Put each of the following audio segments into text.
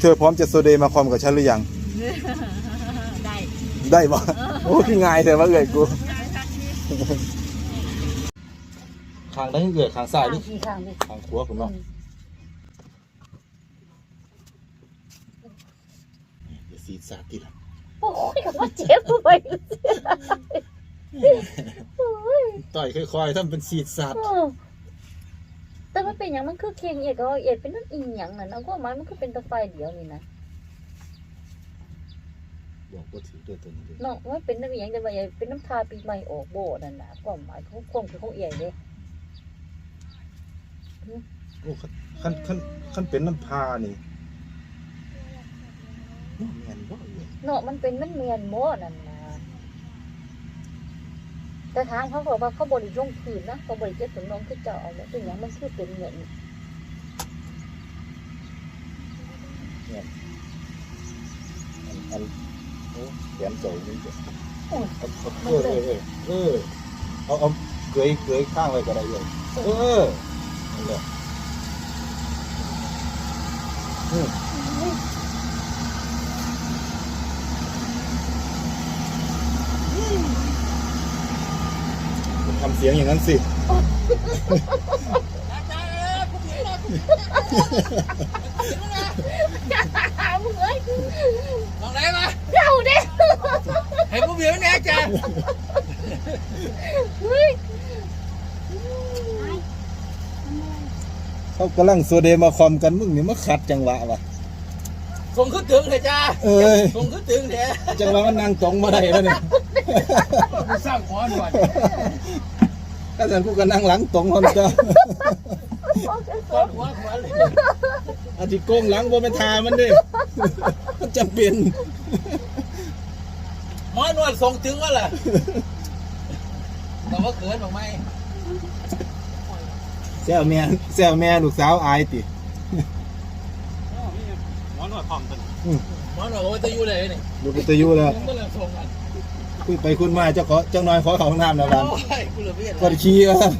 เธอพร้อมจะโซเดย์มาคอมกับฉันหรือยัง ได้ ได้บ่โอ้พี่ง่ายแต่ว่าเอ่ยกูข้างได้เอ่ยข้างซ้ายนี่ข้างข้างดิข้างขวาคุณเนาะอย่าสีดสาดทีละโอ้ยก็ว่าเจ็บไปต่อยค่อยๆทำเป็นสีดสาด แต่มันเป็นอย่างมันคือเคียงเอียดก็เอียดเป็นนั่นอีหยังนั่นเอาก็หมายมันคือเป็นตะไฟเดียวนี่นะบอกว่าถือด้วยตัวนี้เลยเนาะว่าเป็นน้ำอีหยังแต่ว่าอย่าเป็นน้ำทาปีใหม่ออกโบนั่นน่ะความหมายของความคือของเอียดเด้โอ้ขั้นขั้นขั้นเป็นน้ำพานี่น้ำแมนบ่เอ่ยเนาะมันเป็นมันเมียนโมนั่นนะ แต่ทางเขาบอกว่าเขาบริลงคืนนะเขาบริเจ็บถึงน้องคือเจ้าเอาแล้วเป็นอย่างมันคือเป็นเงินอันอันโอ้แขนโจนี่เจ้ะโอ้ยเอาเอาเออเออเออเออเอาเอาเกยเกยข้างไว้ก็ได้เลยเออนั่นแหละอืม เสียงอย่างนั้นสิหามึงเอ้ยลองไหนมาเจ้าเด้ให้ผู้เบียวเนี่ยจ้ะเฮ้ยเขากำลังโซเดมาคอมกันมึงนี่มาขัดจังหวะวะ ส่งขึ้นถึงเลยจ้าเอ้ย ส่งขึ้นถึงเนี่ยจังหวะมันนั่งตรงมาได้แล้วเนี่ย สร้างขอหน่อย ถ้าฉันกูก็นั่งหลังตรงคนเจ้าขอหัวหัวเลยอาทิโกงหลังบ่เป็นทามันเดิมันจำเป็นหมอนวดส่งถึงว่าล่ะแต่ว่าเกินหรือไม่แซวแม่แซวแม่ลูกสาวอายติหมอนวดว่าจะอยู่เลยนี่ลูกกตยุแล้วมึงเมื่อไรส่งกัน คุยไปคุณมาเจ้าขอเจ้าน้อยขอเขาห้องน้ำนะบ้านโอ้ยกูเหลือเพี้ยนกดขี้ว่าบ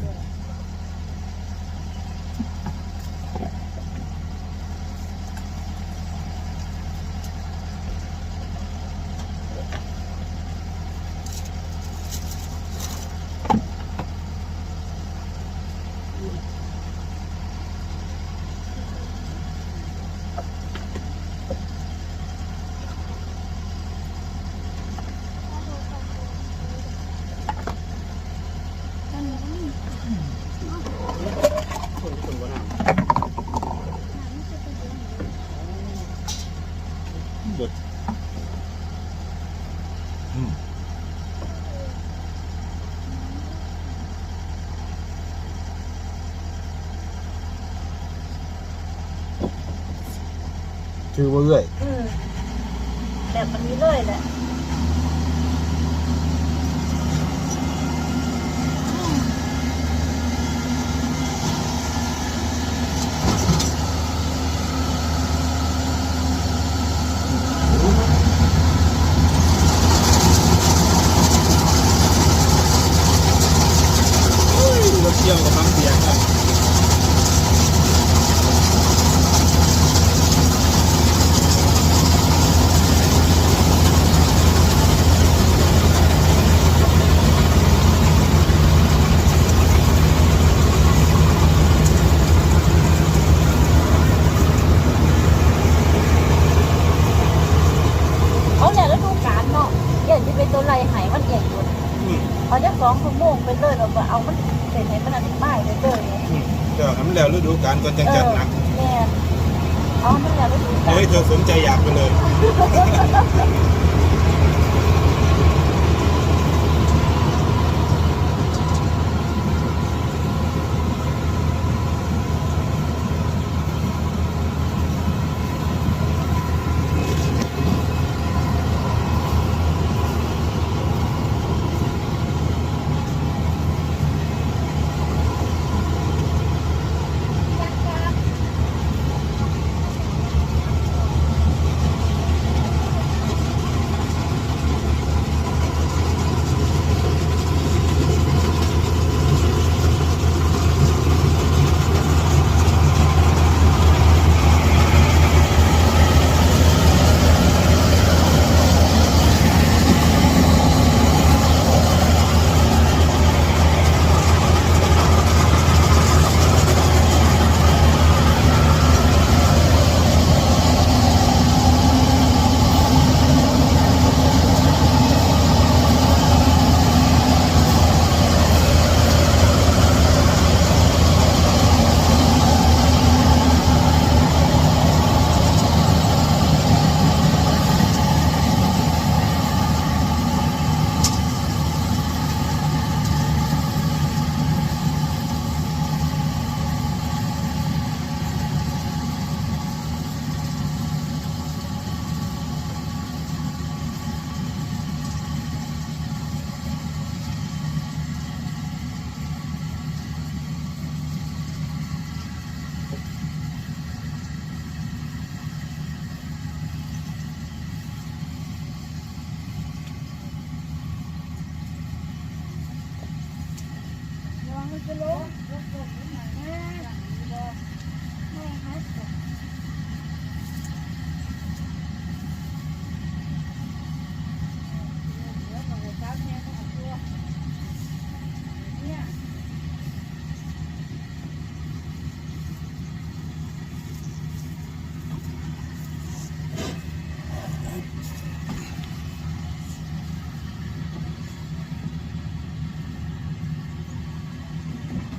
ถือว่าเรื่อยอืมแบบมันนี้เลยแหละ รถเที่ยวกับฟังเสียงอะเขาเนี่ยแล้วดูการเนาะเอียดจะเป็นตัวไรหายมันเอียดอยู่ อืม เขาจะสองชั่วโมงไปเลยเราเอามันเป็นให้มันอธิบายไปเลยอืมเดี๋ยวทำแล้วฤดูกาลก่อนจังจัดหนักแม่เอามันเนี่ยแล้วดูกาเฮ้รยเธอสนใจอยากไปเลย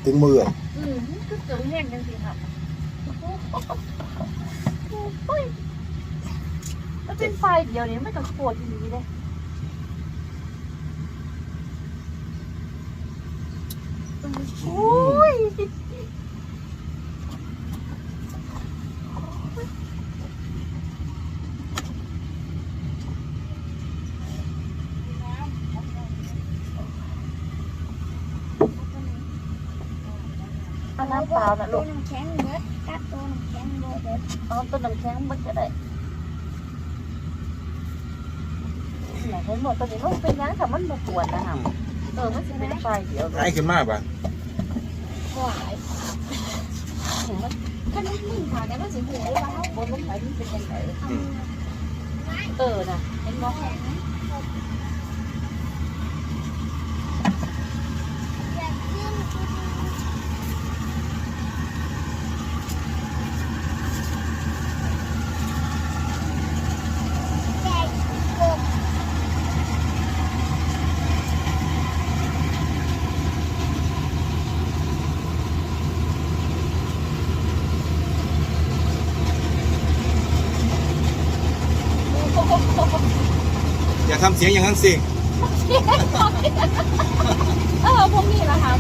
ถึงมืออืมคือเกิดแห้งจังสิค่ะโอ้ยมันเป็นไฟเดียวเนี่ยไม่ต้องปวดทีนี้เลยโอ้ย น้ำเปล่านะลูกน้ำแข็งเบิดกับตัวน้ำแข็งเบิดเบิดเอาต้นน้ำแข็งมันก็ได้ไหนเห็นหมดตอนนี้มันเป็นยังแต่มันบปวดนะคะเออมันจะเป็นไฟเดียวเลไอ้ยขึ้นมาป่ะหวายคันนี้มึงถามได้ว่าสิหูได้ว่าเฮาบนลงไปมันเป็นยังไงเอาเออนะเห็นบอกแข็งอยากกินแจกกบ อย่าทำเสียงอย่างนั้นสิ เออพวกนี้แหละค่ะ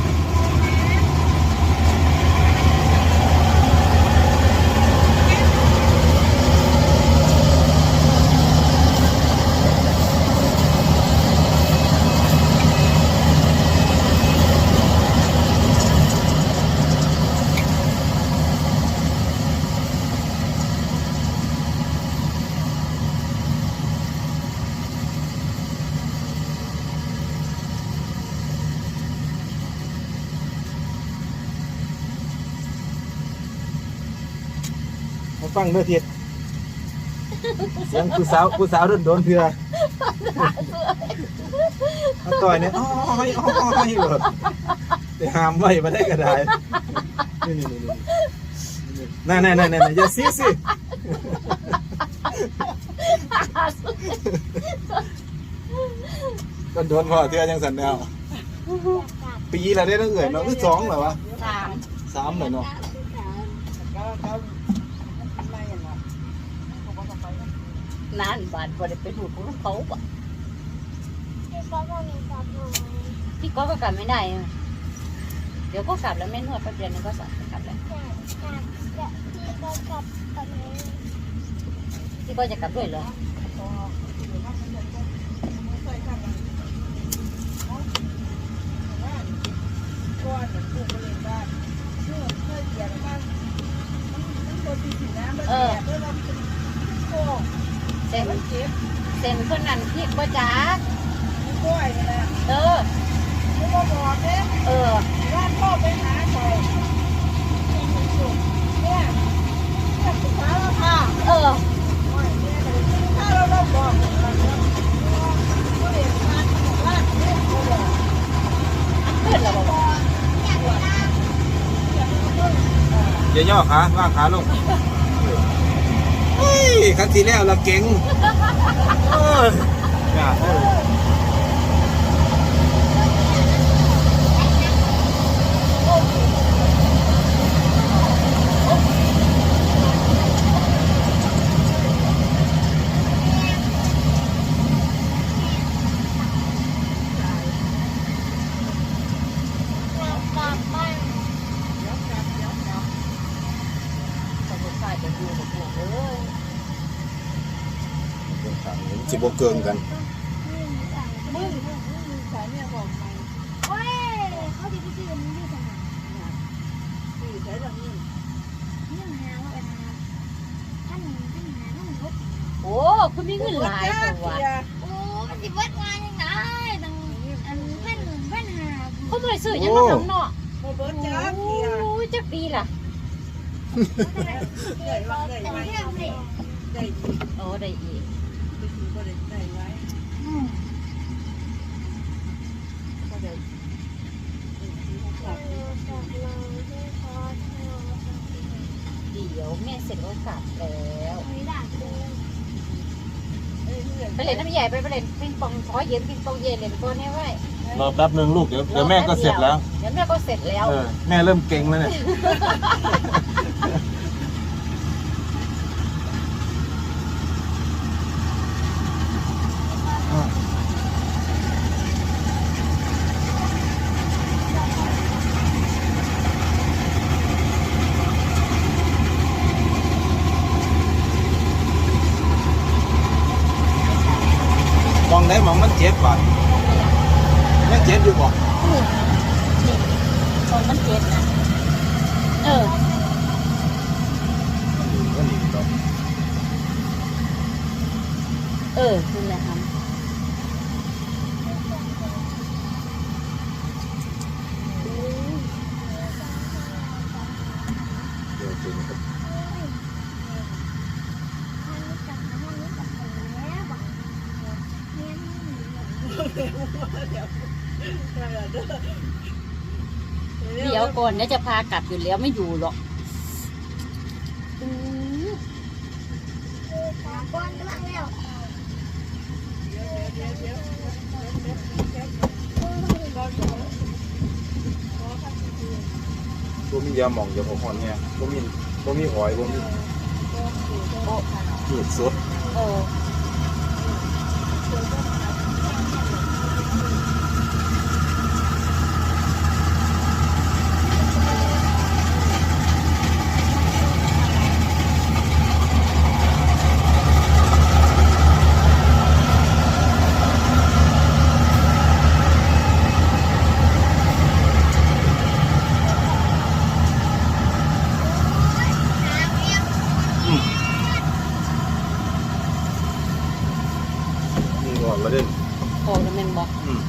ฟังเด้อทิศเสียงผู้สาวผู้สาวโดนโดนเถื่อมาต่อยเนี่ยอ้อยอ้อยแบบไปหามไว้มาได้ก็ได้นี่นี่นี่นี่นั่นนั่นนั่นนั่นอย่าซีสิก็โดนพอเถื่อยังสันแนวปีละได้ตั้งเอ่ยเนาะคือสองเหรอวะสามสามเหรอเนาะ นานบาทพอได้ไปดูดของเขาปะที่เขาบอกมีสอบหน่อยพี่ก็ก็กลับไม่ได้อะเดี๋ยวก็กลับแล้วไม่นวดแป๊บเดียวนึงก็สั่งกลับแล้วจากจากที่เขากลับกับหนูพี่ก็จะกลับด้วยเหรอเออ เซ็นเซ็นคนนั้นพี่ก็จ้าเออเออเออเพื่อนเราบอกอย่าย่อขาว่างขาลงเฮ้ย คันทีแล้วเราเก่งเอ้ยอย่าเอ้ยกลับบ้านสมุนไพรจะดูกับพวเอ้ย สิบเกินกัน มึงสายเนี่ยบอกไหมเว้ยเขาจะไปซื้อมึงที่สนามนี่หาว่าเป็นท่านท่านหาท่านรถโอ้คุณมีเงินหลายตัวโอ้มันจะเบิดงานยังไงตั้งอันเพื่อนเพื่อนหาเขาไม่ได้ซื้อหยังมาทำเนาะโอ้เบิร์ดจ้าเพียโอ้ยจักปีล่ะแต่เรื่องเด็กได้ดีโอ้ได้อีก ไปถึงก็ได้ได้ไว้ก็ได้เดี๋ยวแม่เสร็จก็กลับแล้วเอ้ยเพื่อนไปเล่นน้ำใหญ่ไปไปเล่นปิงปองขอเย็นปิงปองเย็นเล่นตัวนี้ไว้รอแป๊บหนึ่งลูกเดี๋ยวเดี๋ยวแม่ก็เสร็จแล้ว เดี๋ยวแม่ก็เสร็จแล้ว เออ แม่เริ่มเก่งแล้วเนี่ย งได้มองมันเจ็บป่ะยังเจ็บอยู่บ่นี่ตรงมันเจ็บนะเออก็หนีต่อเออคุณแหละครับเดี๋ยวจริงครับ เดี๋ยวก่อนเดี๋ยวจะพากลับอยู่แล้วไม่อยู่หรอกอื้อก้อนกำลังแล้วบ่มียาหมองยาพอนเนี่ยบ่มีบ่มีหอยบ่มีหีดสดเออ มีหอกแล้วเด่น โอ้แล้วแม่นบอก อืม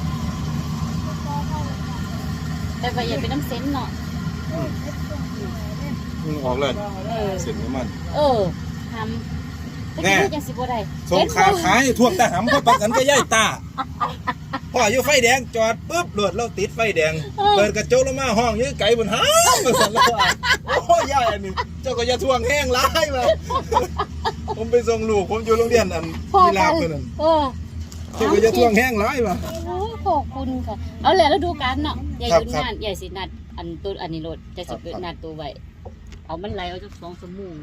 แต่ว่าอย่าเป็นน้ำเซนเนาะ มีหอกเลย เออ เสร็จน้ำมัน เออทำแน่แต่ที่ยังสิบ่ได้ส่งขาขายท่วงตาหำพ่อปักกันก็ย่ายตาพ่ออยู่ไฟแดงจอดปุ๊บรถเราติดไฟแดง เปิดกระจกลงมาห้องอยื้อไก่บนห้างมาสั่นแล้วว่าโอ้ยย่ายอันนี้เจ้าก็อย่าท่วงแห้งร้ายมาผมไปส่งลูกผมอยู่โรงเรียนอันพ่อกีฬากันเพื่อนนั่นเออเจ้าก็อย่าท่วงแห้งร้ายมาโอ้ขอบคุณค่ะ เอาแหละแล้วดูกันเนาะอย่าครัหบยุดครับงานอย่าสินัดอันตัวอันนี้รถจะสิครับนัดตัวไว้เอามันไหลเอาจากสองสมูง